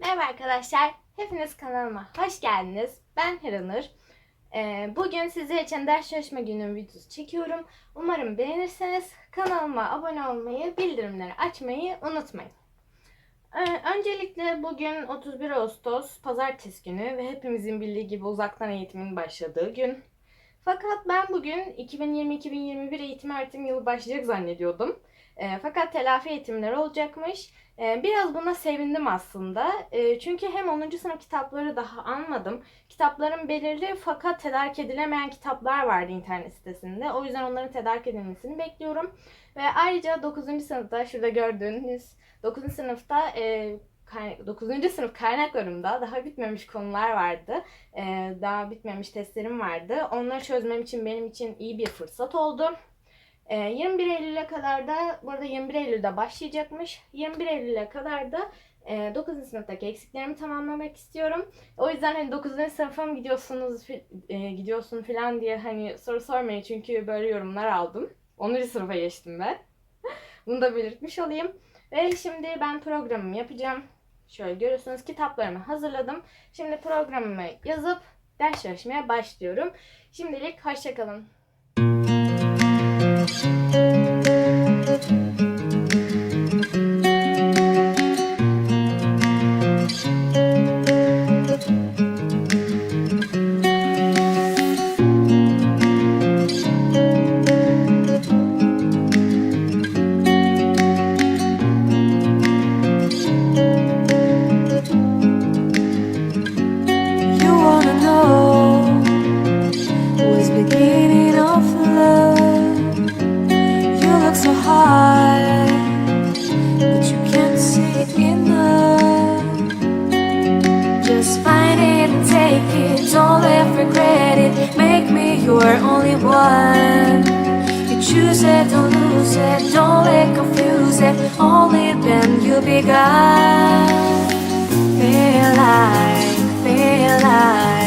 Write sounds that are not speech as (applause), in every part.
Merhaba arkadaşlar, hepiniz kanalıma hoş geldiniz. Ben Hiranur. Ee, bugün sizler için ders çalışma günü videosu çekiyorum. Umarım beğenirseniz kanalıma abone olmayı, bildirimleri açmayı unutmayın. Ee, öncelikle bugün 31 Ağustos Pazartesi günü ve hepimizin bildiği gibi uzaktan eğitimin başladığı gün. Fakat ben bugün 2020-2021 eğitim öğretim yılı başlayacak zannediyordum. Ee, fakat telafi eğitimleri olacakmış. Ee, Biraz buna sevindim aslında. Ee, Çünkü hem 10. sınıf kitapları daha almadım. Kitaplarım belirli fakat tedarik edilemeyen kitaplar vardı internet sitesinde. O yüzden onların tedarik edilmesini bekliyorum. Ve ayrıca 9. sınıfta şurada gördüğünüz 9. sınıfta e, kay- 9. sınıf kaynaklarımda daha bitmemiş konular vardı. Ee, Daha bitmemiş testlerim vardı. Onları çözmem için benim için iyi bir fırsat oldu. Ee, 21 Eylül'e kadar da, bu arada 21 Eylül'de başlayacakmış. 21 Eylül'e kadar da e, 9. sınıftaki eksiklerimi tamamlamak istiyorum. O yüzden hani 9. sınıfa mı gidiyorsunuz, e, gidiyorsun falan diye hani soru sormayın çünkü böyle yorumlar aldım. 10. sınıfa geçtim ben. (laughs) Bunu da belirtmiş olayım. Ve şimdi ben programımı yapacağım. Şöyle görüyorsunuz kitaplarımı hazırladım. Şimdi programımı yazıp ders çalışmaya başlıyorum. Şimdilik hoşçakalın. Regret it. Make me your only one. You choose it, don't lose it, don't let confuse it. Only then you begun. Feel like, feel like,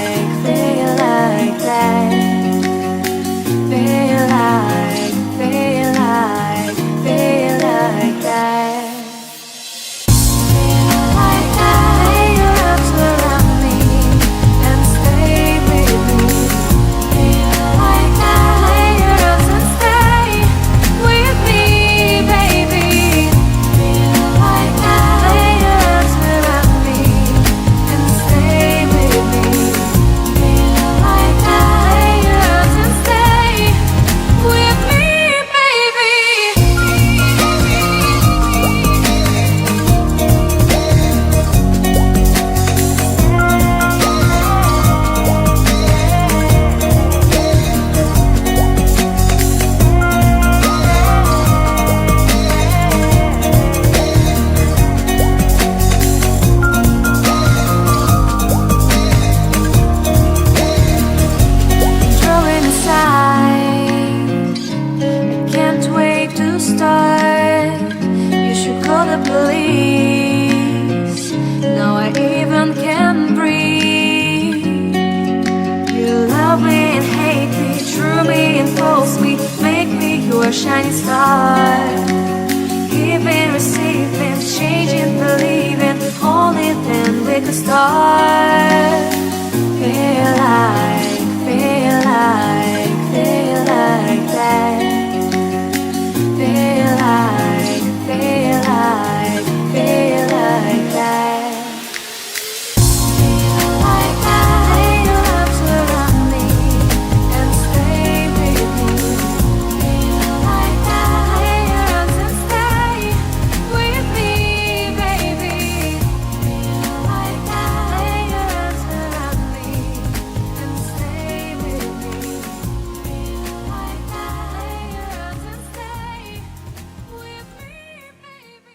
shining star. Giving, receiving, changing, believing, holding, then we could start.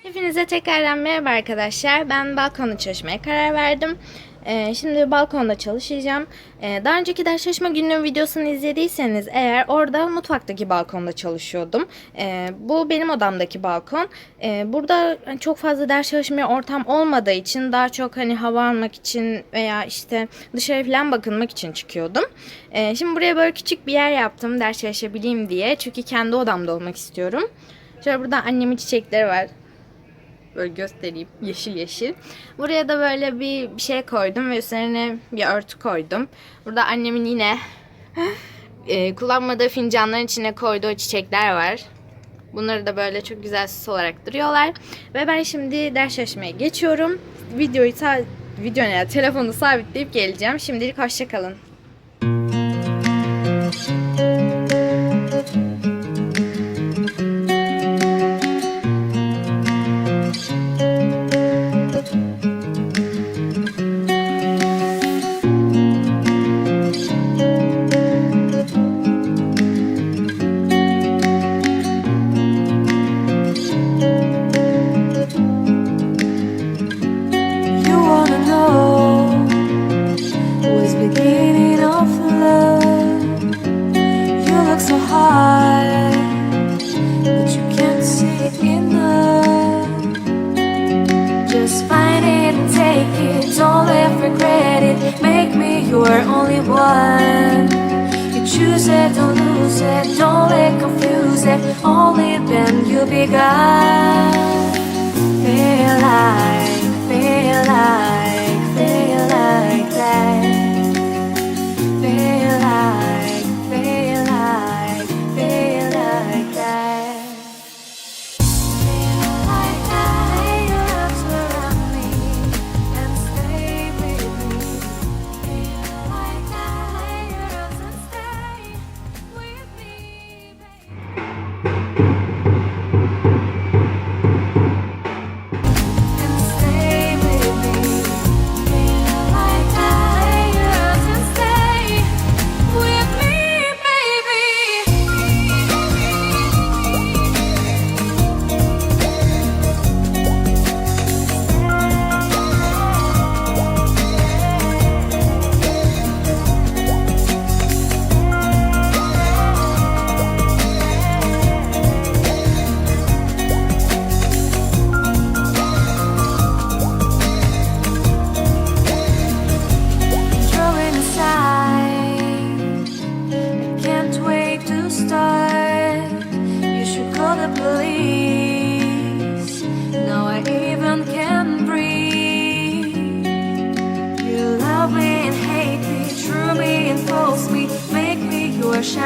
Hepinize tekrardan merhaba arkadaşlar. Ben balkonda çalışmaya karar verdim. Ee, şimdi balkonda çalışacağım. Ee, daha önceki ders çalışma gününün videosunu izlediyseniz eğer orada mutfaktaki balkonda çalışıyordum. Ee, bu benim odamdaki balkon. Ee, burada çok fazla ders çalışmaya ortam olmadığı için daha çok hani hava almak için veya işte dışarı falan bakınmak için çıkıyordum. Ee, şimdi buraya böyle küçük bir yer yaptım ders çalışabileyim diye. Çünkü kendi odamda olmak istiyorum. Şöyle burada annemin çiçekleri var. Böyle göstereyim. Yeşil yeşil. Buraya da böyle bir, bir şey koydum ve üzerine bir örtü koydum. Burada annemin yine (gasps) e, kullanmadığı fincanların içine koyduğu çiçekler var. Bunları da böyle çok güzel süs olarak duruyorlar. Ve ben şimdi ders çalışmaya geçiyorum. Videoyu ta video ne ya, telefonu sabitleyip geleceğim. Şimdilik hoşçakalın. Take it, don't let regret it. Make me your only one. You choose it, don't lose it, don't let confuse it. Only then you'll be God. Feel like, feel like,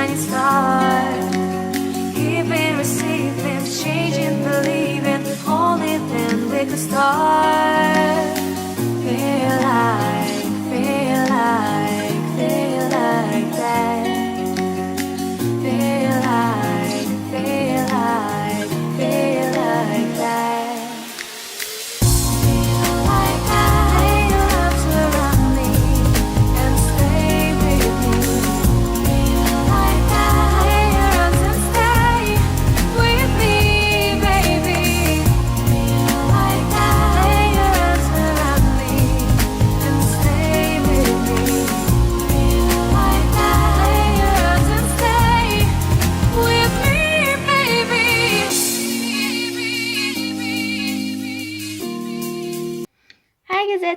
shining star. Giving, receiving, changing, believing, only then we could start.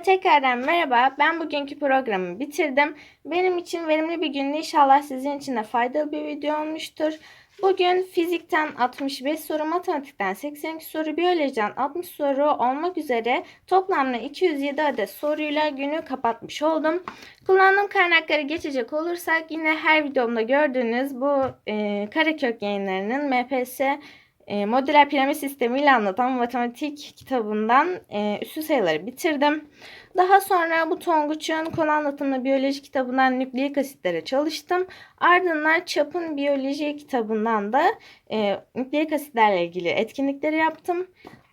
Tekrardan merhaba. Ben bugünkü programı bitirdim. Benim için verimli bir gündü. İnşallah sizin için de faydalı bir video olmuştur. Bugün fizikten 65 soru, matematikten 82 soru, biyolojiden 60 soru olmak üzere toplamda 207 adet soruyla günü kapatmış oldum. Kullandığım kaynakları geçecek olursak yine her videomda gördüğünüz bu e, Karakök yayınlarının MPS e, modüler piramit sistemiyle anlatan matematik kitabından e, üstü sayıları bitirdim. Daha sonra bu Tonguç'un konu anlatımlı biyoloji kitabından nükleik asitlere çalıştım. Ardından Çap'ın biyoloji kitabından da e, nükleik asitlerle ilgili etkinlikleri yaptım.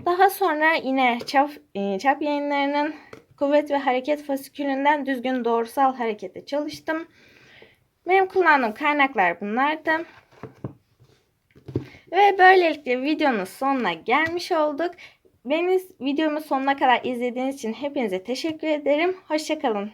Daha sonra yine Çap, e, Çap yayınlarının kuvvet ve hareket fasikülünden düzgün doğrusal harekete çalıştım. Benim kullandığım kaynaklar bunlardı. Ve böylelikle videonun sonuna gelmiş olduk. Beni videomu sonuna kadar izlediğiniz için hepinize teşekkür ederim. Hoşçakalın.